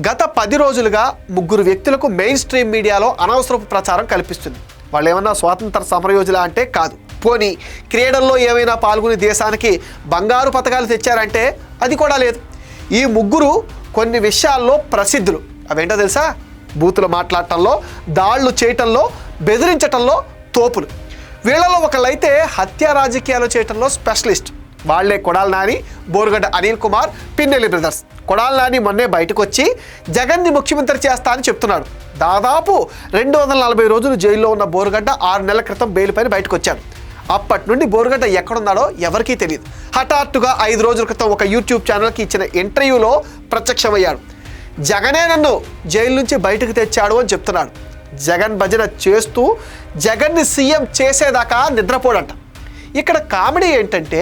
గత పది రోజులుగా ముగ్గురు వ్యక్తులకు మెయిన్ స్ట్రీమ్ మీడియాలో అనవసరపు ప్రచారం కల్పిస్తుంది. వాళ్ళు ఏమన్నా స్వాతంత్ర సమరయోజుల అంటే కాదు. పోనీ క్రీడల్లో ఏమైనా పాల్గొని దేశానికి బంగారు పథకాలు తెచ్చారంటే అది కూడా లేదు. ఈ ముగ్గురు కొన్ని విషయాల్లో ప్రసిద్ధులు. అవేంటో తెలుసా? బూతులు మాట్లాడటంలో దాళ్ళు చేయటంలో బెదిరించటంలో తోపులు. వీళ్ళలో ఒకళ్ళైతే హత్య రాజకీయాలు చేయటంలో స్పెషలిస్ట్. వాళ్ళే కొడాల నాని బోరుగడ్డ అనిల్ కుమార్ పిన్నెల్లి బ్రదర్స్. కొడాల నాని మొన్నే బయటకు వచ్చి జగన్ని ముఖ్యమంత్రి చేస్తా అని చెప్తున్నాడు. దాదాపు రెండు వందల నలభై రోజులు జైల్లో ఉన్న బోరుగడ్డ ఆరు నెలల క్రితం బెయిల్ పైన బయటకు వచ్చాడు అప్పటి నుండి బోరుగడ్డ ఎక్కడున్నాడో ఎవరికీ తెలియదు. హఠాత్తుగా ఐదు రోజుల క్రితం ఒక యూట్యూబ్ ఛానల్కి ఇచ్చిన ఇంటర్వ్యూలో ప్రత్యక్షమయ్యాడు. జగనే నన్ను జైలు నుంచి బయటకు తెచ్చాడు అని చెప్తున్నాడు. జగన్ భజన చేస్తూ జగన్ని సీఎం చేసేదాకా నిద్రపోడంట. ఇక్కడ కామెడీ ఏంటంటే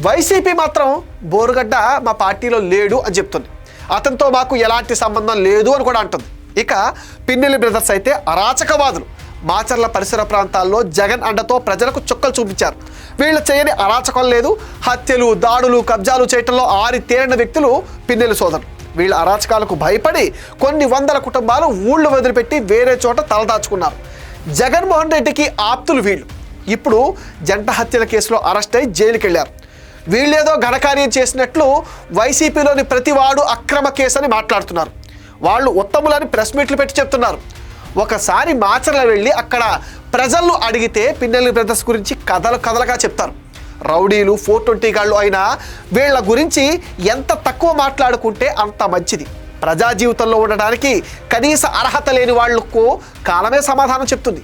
వైసీపీ మాత్రం బోరుగడ్డ మా పార్టీలో లేడు అని చెప్తుంది. అతనితో మాకు ఎలాంటి సంబంధం లేదు అని కూడా అంటుంది. ఇక పిన్నెల్లి బ్రదర్స్ అయితే అరాచకవాదులు. మాచర్ల పరిసర ప్రాంతాల్లో జగన్ అండతో ప్రజలకు చుక్కలు చూపించారు. వీళ్ళు చేయని అరాచకం లేదు. హత్యలు దాడులు కబ్జాలు చేయటంలో ఆరి తేరిన వ్యక్తులు పిన్నెల్లి సోదరులు. వీళ్ళ అరాచకాలకు భయపడి కొన్ని వందల కుటుంబాలు ఊళ్ళు వదిలిపెట్టి వేరే చోట తలదాచుకున్నారు. జగన్మోహన్ రెడ్డికి ఆప్తులు వీళ్ళు. ఇప్పుడు జంట హత్యల కేసులో అరెస్ట్ అయి జైలుకి వెళ్ళారు వీళ్ళేదో ఘనకార్యం చేసినట్లు వైసీపీలోని ప్రతివాడు అక్రమ కేసు అని మాట్లాడుతున్నారు. వాళ్ళు ఉత్తములని ప్రెస్ మీట్లు పెట్టి చెప్తున్నారు. ఒకసారి మాచర్ల వెళ్ళి అక్కడ ప్రజలను అడిగితే పిన్నెల్లి బ్రదర్స్ గురించి కథలు కథలుగా చెప్తారు. రౌడీలు ఫోర్ ట్వంటీ గాళ్ళు అయినా వీళ్ళ గురించి ఎంత తక్కువ మాట్లాడుకుంటే అంత మంచిది. ప్రజా జీవితంలో ఉండడానికి కనీస అర్హత లేని వాళ్ళకు కాలమే సమాధానం చెప్తుంది.